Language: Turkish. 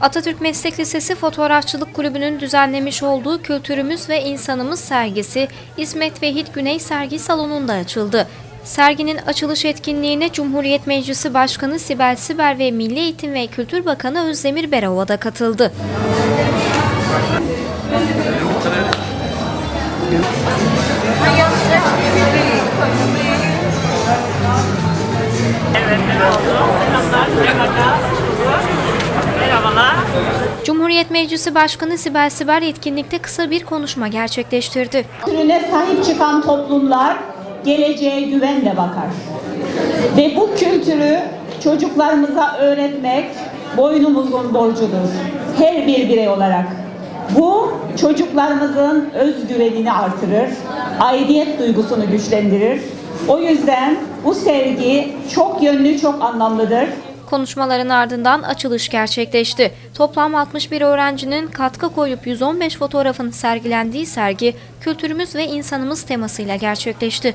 Atatürk Meslek Lisesi Fotoğrafçılık Kulübü'nün düzenlemiş olduğu Kültürümüz ve İnsanımız sergisi İsmet Vehit Güney Sergi Salonu'nda açıldı. Serginin açılış etkinliğine Cumhuriyet Meclisi Başkanı Sibel Siber ve Milli Eğitim ve Kültür Bakanı Özdemir Berova da katıldı. Cumhuriyet Meclisi Başkanı Sibel Siber etkinlikte kısa bir konuşma gerçekleştirdi. kültürüne sahip çıkan toplumlar geleceğe güvenle bakar. Ve bu kültürü çocuklarımıza öğretmek boynumuzun borcudur. Her bir birey olarak. Bu çocuklarımızın özgüvenini artırır, aidiyet duygusunu güçlendirir. O yüzden bu sevgi çok yönlü, çok anlamlıdır. Konuşmaların ardından açılış gerçekleşti. Toplam 61 öğrencinin katkı koyup 115 fotoğrafın sergilendiği sergi Kültürümüz ve İnsanımız temasıyla gerçekleşti.